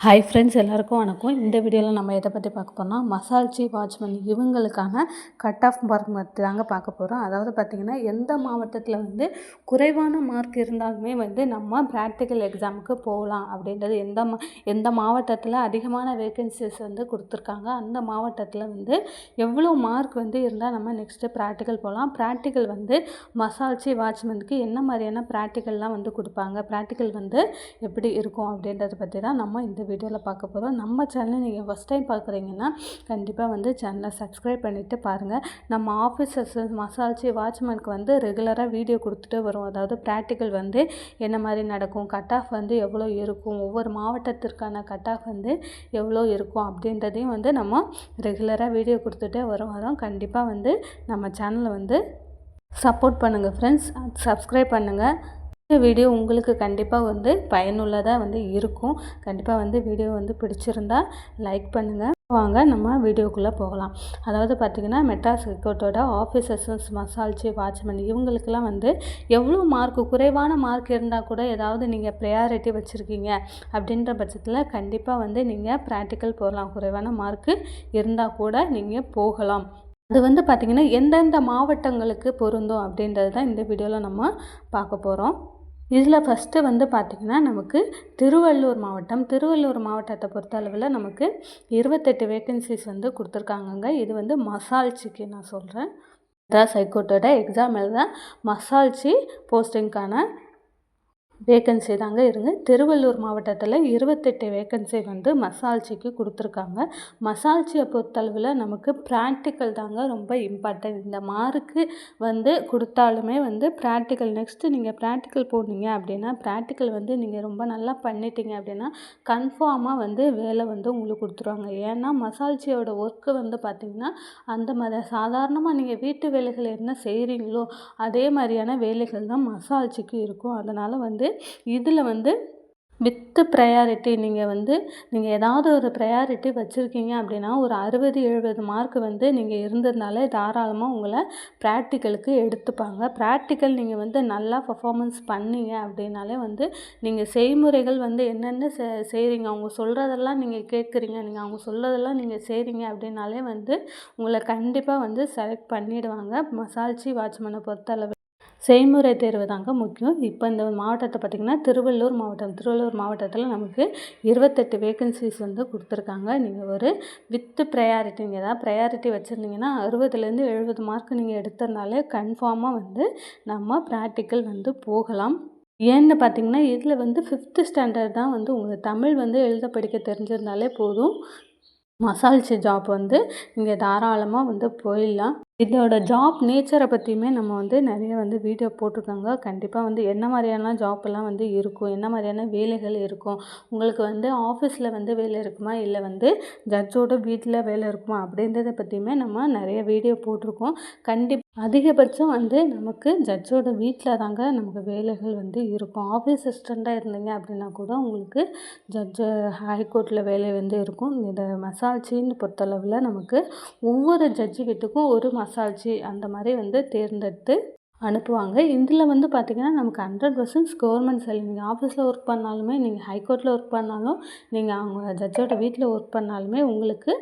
Hi friends எல்லாருக்கும் வணக்கம். இந்த வீடியோவில் நம்ம எதை பற்றி பார்க்க போகிறோம்னா மசால்ச்சி வாட்ச்மேன் இவங்களுக்கான கட் ஆஃப் மார்க் பற்றி தாங்க பார்க்க போகிறோம் அதாவது பார்த்திங்கன்னா எந்த மாவட்டத்தில் வந்து குறைவான மார்க் இருந்தாலுமே வந்து நம்ம ப்ராக்டிக்கல் எக்ஸாமுக்கு போகலாம் அப்படின்றது எந்த மா எந்த மாவட்டத்தில் அதிகமான வேகன்சிஸ் வந்து கொடுத்துருக்காங்க அந்த மாவட்டத்தில் வந்து எவ்வளோ மார்க் வந்து இருந்தால் நம்ம நெக்ஸ்ட்டு ப்ராக்டிக்கல் போகலாம் ப்ராக்டிக்கல் வந்து மசால்ச்சி வாட்ச்மேனுக்கு என்ன மாதிரியான ப்ராக்டிக்கல்லாம் வந்து கொடுப்பாங்க? ப்ராக்டிக்கல் வந்து எப்படி இருக்கும் அப்படின்றத பற்றி தான் நம்ம இந்த வீடியோவில் பார்க்க போகிறோம் நம்ம சேனலை நீங்கள் ஃபஸ்ட் டைம் பார்க்குறீங்கன்னா கண்டிப்பாக வந்து சேனலை சப்ஸ்கிரைப் பண்ணிவிட்டு பாருங்கள் நம்ம ஆஃபீஸர்ஸ் மசால்ச்சி வாட்ச்மேனுக்கு வந்து ரெகுலராக வீடியோ கொடுத்துட்டு வரும் அதாவது ப்ராக்டிக்கல் வந்து என்ன மாதிரி நடக்கும் கட் ஆஃப் வந்து எவ்வளோ இருக்கும் ஒவ்வொரு மாவட்டத்திற்கான கட் ஆஃப் வந்து எவ்வளோ இருக்கும் அப்படின்றதையும் வந்து நம்ம ரெகுலராக வீடியோ கொடுத்துட்டே வரோம் வரோம் கண்டிப்பாக வந்து நம்ம சேனலை வந்து சப்போர்ட் பண்ணுங்கள் ஃப்ரெண்ட்ஸ் சப்ஸ்கிரைப் பண்ணுங்கள் இந்த வீடியோ உங்களுக்கு கண்டிப்பாக வந்து பயனுள்ளதாக வந்து இருக்கும். கண்டிப்பாக வந்து வீடியோ வந்து பிடிச்சிருந்தா லைக் பண்ணுங்கள் வாங்க நம்ம வீடியோக்குள்ளே போகலாம். அதாவது பார்த்திங்கன்னா மெட்ராஸ் ஹைகோர்ட்டோட ஆஃபீஸர்ஸஸ் மசால்ச்சி வாட்ச்மேன் இவங்களுக்கெல்லாம் வந்து எவ்வளோ மார்க் குறைவான மார்க் இருந்தால் கூட ஏதாவது நீங்கள் ப்ரையாரிட்டி வச்சுருக்கீங்க அப்படின்ற பட்சத்தில் கண்டிப்பாக வந்து நீங்கள் ப்ராக்டிக்கல் போகலாம் குறைவான மார்க்கு இருந்தால் கூட நீங்கள் போகலாம். அது வந்து பார்த்திங்கன்னா எந்தெந்த மாவட்டங்களுக்கு பொருந்தும் அப்படின்றது தான் இந்த வீடியோவில் நம்ம பார்க்க போகிறோம் இதில் ஃபஸ்ட்டு வந்து பார்த்திங்கன்னா நமக்கு திருவள்ளூர் மாவட்டம் திருவள்ளூர் மாவட்டத்தை பொறுத்தளவில் நமக்கு இருபத்தெட்டு வேக்கன்சிஸ் வந்து கொடுத்துருக்காங்கங்க. இது வந்து மசால்ச்சிக்கு நான் சொல்கிறேன் மெட்ராஸ் ஹைகோர்ட்டோட எக்ஸாம் எழுத மசால்ச்சி போஸ்டிங்க்கான வேக்கன்சி தாங்க இருங்க திருவள்ளூர் மாவட்டத்தில் இருபத்தெட்டு வேக்கன்சி வந்து மசால்ச்சிக்கு கொடுத்துருக்காங்க. மசால்ச்சியை பொறுத்தளவில் நமக்கு ப்ராக்டிக்கல் தாங்க ரொம்ப இம்பார்ட்டன்ட் இந்த மார்க்கு வந்து கொடுத்தாலுமே வந்து ப்ராக்டிக்கல் நெக்ஸ்ட்டு நீங்கள் ப்ராக்டிக்கல் போனீங்க அப்படின்னா ப்ராக்டிக்கல் வந்து நீங்கள் ரொம்ப நல்லா பண்ணிட்டீங்க அப்படின்னா கன்ஃபார்மாக வந்து வேலை வந்து உங்களுக்கு கொடுத்துருவாங்க. ஏன்னா மசால்ச்சியோட ஒர்க்கு வந்து பார்த்திங்கன்னா அந்த மாதிரி சாதாரணமாக நீங்கள் வீட்டு வேலைகள் என்ன செய்கிறீங்களோ அதே மாதிரியான வேலைகள் தான் மசால்ச்சிக்கு இருக்கும். அதனால் வந்து இதில் வந்து வித்து ப்ரையாரிட்டி நீங்கள் வந்து நீங்கள் ஏதாவது ஒரு ப்ரையாரிட்டி வச்சுருக்கீங்க அப்படின்னா ஒரு அறுபது எழுபது மார்க் வந்து நீங்கள் இருந்ததுனாலே தாராளமாக உங்களை ப்ராக்டிக்கலுக்கு எடுத்துப்பாங்க. ப்ராக்டிக்கல் நீங்கள் வந்து நல்லா பர்ஃபாமன்ஸ் பண்ணீங்க அப்படின்னாலே வந்து நீங்கள் செய்முறைகள் வந்து என்னென்ன செ செய்கிறீங்க அவங்க சொல்கிறதெல்லாம் நீங்கள் கேட்குறீங்க நீங்கள் அவங்க சொல்கிறதெல்லாம் நீங்கள் செய்கிறீங்க அப்படின்னாலே வந்து உங்களை கண்டிப்பாக வந்து செலக்ட் பண்ணிவிடுவாங்க மசால்ச்சி வாட்ச்மேனை பொறுத்தளவு செய்முறை தேர்வு தாங்க முக்கியம். இப்போ இந்த மாவட்டத்தை பார்த்திங்கன்னா திருவள்ளூர் மாவட்டம் திருவள்ளூர் மாவட்டத்தில் நமக்கு இருபத்தெட்டு வேகன்சிஸ் வந்து கொடுத்துருக்காங்க. நீங்கள் ஒரு வித்து ப்ரையாரிட்டி நீங்கள் ஏதாவது ப்ரையாரிட்டி வச்சுருந்தீங்கன்னா அறுபதுலேருந்து எழுபது மார்க் நீங்கள் எடுத்ததுனாலே கன்ஃபார்மாக வந்து நம்ம ப்ராக்டிக்கல் வந்து போகலாம். ஏன்னு பார்த்தீங்கன்னா இதில் வந்து ஃபிஃப்த்து ஸ்டாண்டர்ட் தான் வந்து உங்களுக்கு தமிழ் வந்து எழுத படிக்க தெரிஞ்சிருந்தாலே போதும். மசால்ச்சி ஜாப் வந்து இங்கே தாராளமாக வந்து போயிடலாம். இதோட ஜாப் நேச்சரை பற்றியுமே நம்ம வந்து நிறைய வந்து வீடியோ போட்டிருக்காங்க. கண்டிப்பாக வந்து என்ன மாதிரியான ஜாப்லாம் வந்து இருக்கும்? என்ன மாதிரியான வேலைகள் இருக்கும்? உங்களுக்கு வந்து ஆஃபீஸில் வந்து வேலை இருக்குமா? இல்லை வந்து ஜட்ஜோட வீட்டில் வேலை இருக்குமா? அப்படின்றத பற்றியுமே நம்ம நிறைய வீடியோ போட்டிருக்கோம். கண்டிப்பாக அதிகபட்சம் வந்து நமக்கு ஜட்ஜோட வீட்டில் தாங்க நமக்கு வேலைகள் வந்து இருக்கும். ஆஃபீஸ் அசிஸ்டண்ட்டாக இருந்தீங்க அப்படின்னா கூட உங்களுக்கு ஜட்ஜு ஹைகோர்ட்டில் வேலை வந்து இருக்கும். இந்த மசால்ச்சின்னு பொறுத்தளவில் நமக்கு ஒவ்வொரு ஜட்ஜு வீட்டுக்கும் ஒரு மசாஜி அந்த மாதிரி வந்து தேர்ந்தெடுத்து அனுப்புவாங்க. இதில் வந்து பார்த்திங்கன்னா நமக்கு ஹண்ட்ரட் பர்சன்ட்ஸ் கவர்மெண்ட் சேலரி நீங்கள் ஆஃபீஸில் ஒர்க் பண்ணாலுமே நீங்கள் ஹைகோர்ட்டில் ஒர்க் பண்ணாலும் நீங்கள் அவங்க ஜட்ஜோட வீட்டில் ஒர்க் பண்ணாலுமே உங்களுக்கு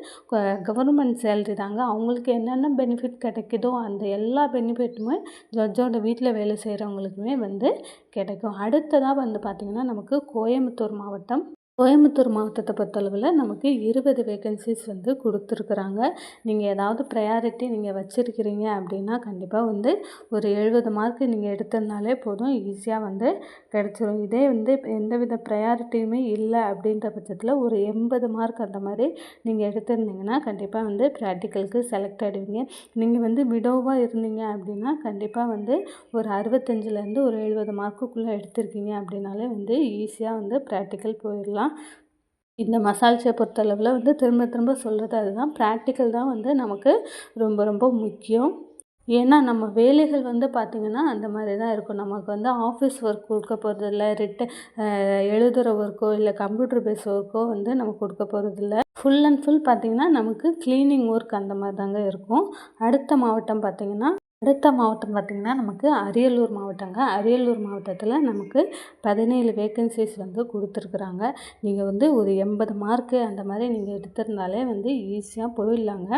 கவர்மெண்ட் சேலரி தாங்க. அவங்களுக்கு என்னென்ன பெனிஃபிட் கிடைக்குதோ அந்த எல்லா பெனிஃபிட்டுமே ஜட்ஜோட வீட்டில் வேலை செய்கிறவங்களுக்குமே வந்து கிடைக்கும். அடுத்ததாக வந்து பார்த்திங்கன்னா நமக்கு கோயம்புத்தூர் மாவட்டம் கோயம்புத்தூர் மாவட்டத்தை பொறுத்தளவில் நமக்கு இருபது வேகன்சிஸ் வந்து கொடுத்துருக்குறாங்க. நீங்கள் ஏதாவது ப்ரையாரிட்டி நீங்கள் வச்சுருக்கிறீங்க அப்படின்னா கண்டிப்பாக வந்து ஒரு எழுபது மார்க்கு நீங்கள் எடுத்திருந்தாலே போதும் ஈஸியாக வந்து கிடச்சிரும். இதே வந்து எந்தவித ப்ரையாரிட்டியுமே இல்லை அப்படின்ற பட்சத்தில் ஒரு எண்பது மார்க் அந்த மாதிரி நீங்கள் எடுத்திருந்தீங்கன்னா கண்டிப்பாக வந்து ப்ராக்டிக்கலுக்கு செலக்ட் ஆகிடுவீங்க நீங்கள் வந்து விடோவாக இருந்தீங்க அப்படின்னா கண்டிப்பாக வந்து ஒரு அறுபத்தஞ்சிலேருந்து ஒரு எழுபது மார்க்குக்குள்ளே எடுத்திருக்கீங்க அப்படின்னாலே வந்து ஈஸியாக வந்து ப்ராக்டிக்கல் போயிடலாம். இந்த மசால்ஸை பொறுத்தளவில் வந்து திரும்ப திரும்ப சொல்கிறது அதுதான். ப்ராக்டிக்கல் தான் வந்து நமக்கு ரொம்ப ரொம்ப முக்கியம். ஏன்னா நம்ம வேலைகள் வந்து பார்த்திங்கன்னா அந்த மாதிரி தான் இருக்கும். நமக்கு வந்து ஆஃபீஸ் ஒர்க் கொடுக்க போகிறதில்ல ரிட்ட எழுதுகிற ஒர்க்கோ இல்லை கம்ப்யூட்டர் பேஸ் ஒர்க்கோ வந்து நமக்கு கொடுக்க போகிறதில்ல ஃபுல் அண்ட் ஃபுல் பார்த்திங்கன்னா நமக்கு க்ளீனிங் ஒர்க் அந்த மாதிரி தாங்க இருக்கும். அடுத்த மாவட்டம் பார்த்திங்கன்னா அடுத்த மாவட்டம் பார்த்திங்கன்னா நமக்கு அரியலூர் மாவட்டங்க. அரியலூர் மாவட்டத்தில் நமக்கு பதினேழு வேக்கன்சிஸ் வந்து கொடுத்துருக்குறாங்க. நீங்கள் வந்து ஒரு எண்பது மார்க்கு அந்த மாதிரி நீங்கள் எடுத்திருந்தாலே வந்து ஈஸியாக போயிடலாங்க.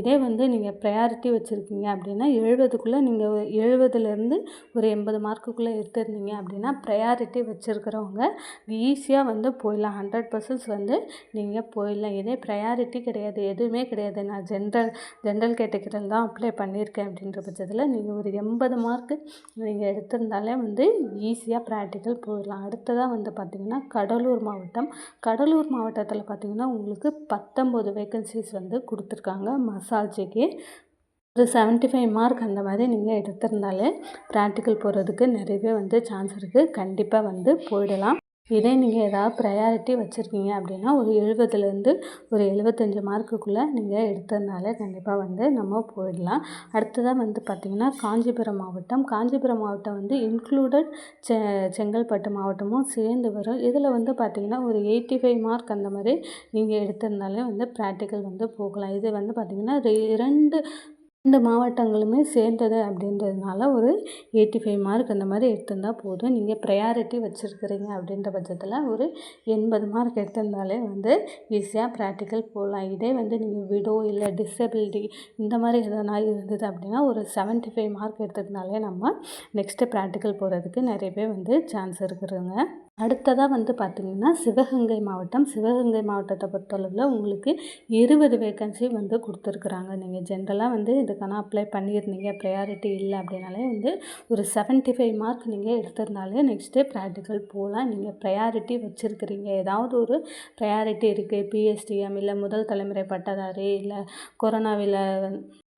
இதே வந்து நீங்கள் ப்ரையாரிட்டி வச்சுருக்கீங்க அப்படின்னா எழுபதுக்குள்ளே நீங்கள் எழுபதுலேருந்து ஒரு எண்பது மார்க்குக்குள்ளே எடுத்திருந்தீங்க அப்படின்னா ப்ரையாரிட்டி வச்சுருக்கிறவங்க ஈஸியாக வந்து போயிடலாம். ஹண்ட்ரட் பர்சன்ட்ஸ் வந்து நீங்கள் போயிடலாம். இதே ப்ரையாரிட்டி கிடையாது. எதுவுமே கிடையாது. நான் ஜென்ரல் ஜென்ரல் கேட்டகரியில் தான் அப்ளை பண்ணியிருக்கேன் அப்படின்ற பட்சத்தில் பட்சத்தில் நீங்கள் ஒரு எண்பது மார்க்கு நீங்கள் எடுத்திருந்தாலே வந்து ஈஸியாக ப்ராக்டிக்கல் போயிடலாம். அடுத்ததாக வந்து பார்த்திங்கன்னா கடலூர் மாவட்டம். கடலூர் மாவட்டத்தில் பார்த்திங்கன்னா உங்களுக்கு பத்தொம்போது வேக்கன்சிஸ் வந்து கொடுத்துருக்காங்க மசால்ஜிக்கு ஒரு செவன்ட்டி ஃபைவ் மார்க் அந்த மாதிரி நீங்கள் எடுத்திருந்தாலே ப்ராக்டிக்கல் போகிறதுக்கு நிறையவே வந்து சான்ஸ் இருக்குது கண்டிப்பாக வந்து போயிடலாம். இதே நீங்கள் ஏதாவது ப்ரையாரிட்டி வச்சுருக்கீங்க அப்படின்னா ஒரு எழுபதுலேருந்து ஒரு எழுபத்தஞ்சி மார்க்குக்குள்ளே நீங்கள் எடுத்ததுனால கண்டிப்பாக வந்து நம்ம போயிடலாம். அடுத்ததாக வந்து பார்த்திங்கன்னா காஞ்சிபுரம் மாவட்டம். காஞ்சிபுரம் மாவட்டம் வந்து இன்க்ளூடட் செ செங்கல்பட்டு மாவட்டமும் சேர்ந்து வரும். இதில் வந்து பார்த்திங்கன்னா ஒரு எயிட்டி ஃபைவ் மார்க் அந்த மாதிரி நீங்கள் எடுத்திருந்தாலே வந்து ப்ராக்டிக்கல் வந்து போகலாம். இது வந்து பார்த்திங்கன்னா இரண்டு இந்த மாவட்டங்களுமே சேர்ந்தது அப்படின்றதுனால ஒரு எயிட்டி ஃபைவ் மார்க் அந்த மாதிரி எடுத்திருந்தா போதும். நீங்கள் ப்ரையாரிட்டி வச்சுருக்கிறீங்க அப்படின்ற பட்சத்தில் ஒரு எண்பது மார்க் எடுத்திருந்தாலே வந்து ஈஸியாக ப்ராக்டிக்கல் போகலாம். இதே வந்து நீங்கள் விடோ இல்லை டிசபிலிட்டி இந்த மாதிரி எதனா இருந்தது அப்படின்னா ஒரு செவன்ட்டி ஃபைவ் மார்க் எடுத்ததுனாலே நம்ம நெக்ஸ்ட்டு ப்ராக்டிக்கல் போகிறதுக்கு நிறைய பேர் வந்து சான்ஸ் இருக்குதுங்க. அடுத்ததாக வந்து பார்த்திங்கன்னா சிவகங்கை மாவட்டம் சிவகங்கை மாவட்டத்தை பொறுத்தளவில் உங்களுக்கு இருபது வேக்கன்சி வந்து கொடுத்துருக்குறாங்க. நீங்கள் ஜென்ரலாக வந்து இதுக்கான அப்ளை பண்ணியிருந்தீங்க. ப்ரையாரிட்டி இல்லை அப்படின்னாலே வந்து ஒரு செவன்ட்டி ஃபைவ் மார்க் நீங்கள் எடுத்திருந்தாலே நெக்ஸ்ட்டு ப்ராக்டிக்கல் போகலாம் நீங்கள் ப்ரையாரிட்டி வச்சுருக்கிறீங்க. ஏதாவது ஒரு ப்ரையாரிட்டி இருக்குது பிஎஸ்டிஎம் இல்லை முதல் தலைமுறை பட்டதாரி இல்லை கொரோனாவில்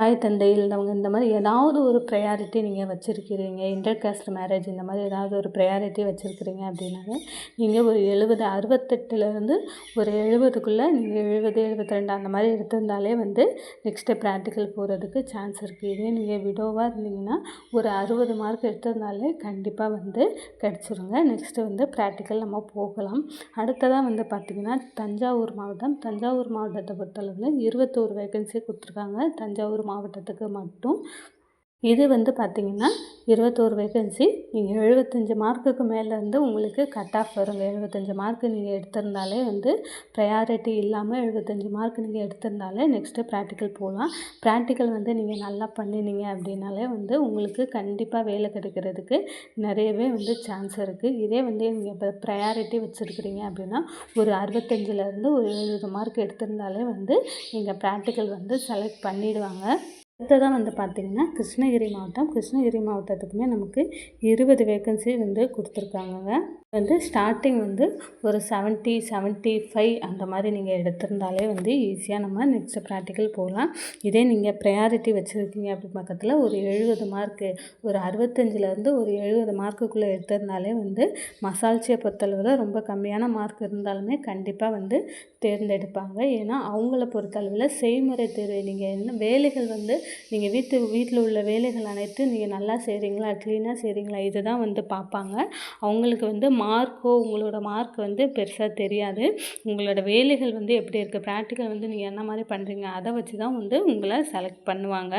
தாய் தந்தை இருந்தவங்க இந்த மாதிரி ஏதாவது ஒரு ப்ரையாரிட்டி நீங்கள் வச்சுருக்கிறீங்க. இன்டர் காஸ்ட் மேரேஜ் இந்த மாதிரி ஏதாவது ஒரு ப்ரையாரிட்டி வச்சுருக்கிறீங்க அப்படின்னாங்க நீங்கள் ஒரு எழுபது அறுபத்தெட்டுலேருந்து ஒரு எழுபதுக்குள்ளே நீங்கள் எழுபது எழுபத்தி ரெண்டு அந்த மாதிரி எடுத்திருந்தாலே வந்து நெக்ஸ்ட்டு ப்ராக்டிக்கல் போகிறதுக்கு சான்ஸ் இருக்குது இதே நீங்கள் விடோவாக இருந்தீங்கன்னா ஒரு அறுபது மார்க் எடுத்திருந்தாலே கண்டிப்பாக வந்து கிடச்சிருங்க. நெக்ஸ்ட்டு வந்து ப்ராக்டிக்கல் நம்ம போகலாம். அடுத்ததாக வந்து பார்த்திங்கன்னா தஞ்சாவூர் மாவட்டம். தஞ்சாவூர் மாவட்டத்தை பொறுத்தளவில் இருபத்தோரு வேகன்சி கொடுத்துருக்காங்க. தஞ்சாவூர் மாவட்டத்துக்கு மட்டும் இது வந்து பார்த்திங்கன்னா இருபத்தோரு வேகன்சி நீங்கள் எழுபத்தஞ்சி மார்க்குக்கு மேலேருந்து உங்களுக்கு கட் ஆஃப் வருங்க எழுபத்தஞ்சி மார்க்கு நீங்கள் எடுத்திருந்தாலே வந்து ப்ரையாரிட்டி இல்லாமல் எழுபத்தஞ்சி மார்க் நீங்கள் எடுத்திருந்தாலே நெக்ஸ்ட்டு ப்ராக்டிக்கல் போகலாம் ப்ராக்டிக்கல் வந்து நீங்கள் நல்லா பண்ணினீங்க அப்படின்னாலே வந்து உங்களுக்கு கண்டிப்பாக வேலை கிடைக்கிறதுக்கு நிறையவே வந்து சான்ஸ் இருக்குது இதே வந்து நீங்கள் இப்போ ப்ரையாரிட்டி வச்சுருக்கிறீங்க அப்படின்னா ஒரு அறுபத்தஞ்சிலேருந்து ஒரு எழுபது மார்க் எடுத்திருந்தாலே வந்து நீங்கள் ப்ராக்டிக்கல் வந்து செலக்ட் பண்ணிவிடுவாங்க அடுத்ததாக வந்து பார்த்திங்கன்னா கிருஷ்ணகிரி மாவட்டம். கிருஷ்ணகிரி மாவட்டத்துக்குமே நமக்கு இருபது வேக்கன்சி வந்து கொடுத்துருக்காங்கங்க. வந்து ஸ்டார்டிங் வந்து ஒரு செவன்ட்டி செவன்ட்டி ஃபைவ் அந்த மாதிரி நீங்கள் எடுத்திருந்தாலே வந்து ஈஸியாக நம்ம நெக்ஸ்ட் ப்ராக்டிக்கல் போகலாம். இதே நீங்கள் ப்ரையாரிட்டி வச்சுருக்கீங்க அப்படி பக்கத்தில் ஒரு எழுபது மார்க்கு ஒரு அறுபத்தஞ்சிலேருந்து ஒரு எழுபது மார்க்குக்குள்ளே எடுத்திருந்தாலே வந்து மசால்ச்சியை பொறுத்தளவில் ரொம்ப கம்மியான மார்க் இருந்தாலுமே கண்டிப்பாக வந்து தேர்ந்தெடுப்பாங்க. ஏன்னா அவங்கள பொறுத்தளவில் செய்முறை தேர்வு நீங்கள் என்ன வேலைகள் வந்து நீங்கள் வீட்டு வீட்டில் உள்ள வேலைகள் அனைத்தும் நீங்கள் நல்லா செய்கிறீங்களா க்ளீனாக செய்கிறீங்களா இதுதான் வந்து பார்ப்பாங்க. அவங்களுக்கு வந்து மார்க்கோ உங்களோட மார்க் வந்து பெருசாக தெரியாது. உங்களோட வேலைகள் வந்து எப்படி இருக்குது ப்ராக்டிக்கல் வந்து நீங்கள் என்ன மாதிரி பண்ணுறீங்க அதை வச்சு தான் வந்து உங்களை செலக்ட் பண்ணுவாங்க.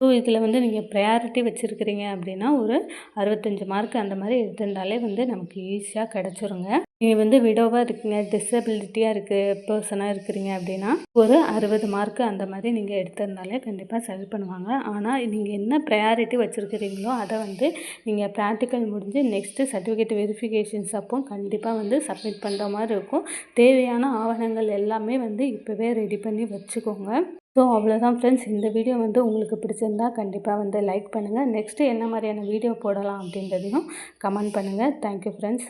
ஸோ இதில் வந்து நீங்கள் ப்ரையாரிட்டி வச்சுருக்கிறீங்க அப்படின்னா ஒரு அறுபத்தஞ்சி மார்க் அந்த மாதிரி எடுத்திருந்தாலே வந்து நமக்கு ஈஸியாக கிடச்சிருங்க. நீங்கள் வந்து விடோவாக இருக்கீங்க டிசபிலிட்டியாக இருக்குது பர்சனாக இருக்கிறீங்க அப்படின்னா ஒரு அறுபது மார்க்கு அந்த மாதிரி நீங்கள் எடுத்திருந்தாலே கண்டிப்பாக சரி பண்ணுவாங்க. ஆனால் நீங்கள் என்ன ப்ரையாரிட்டி வச்சுருக்கிறீங்களோ அதை வந்து நீங்கள் ப்ராக்டிக்கல் முடிஞ்சு நெக்ஸ்ட்டு சர்டிஃபிகேட் வெரிஃபிகேஷன்ஸ் அப்போ கண்டிப்பாக வந்து சப்மிட் பண்ணுற மாதிரி இருக்கும். தேவையான ஆவணங்கள் எல்லாமே வந்து இப்போவே ரெடி பண்ணி வச்சுக்கோங்க. ஸோ அவ்வளோதான் ஃப்ரெண்ட்ஸ் இந்த வீடியோ வந்து உங்களுக்கு பிடிச்சிருந்தா கண்டிப்பாக வந்து லைக் பண்ணுங்கள் நெக்ஸ்ட்டு என்ன மாதிரியான வீடியோ போடலாம் அப்படின்றதையும் கமெண்ட் பண்ணுங்கள் தேங்க்யூ ஃப்ரெண்ட்ஸ்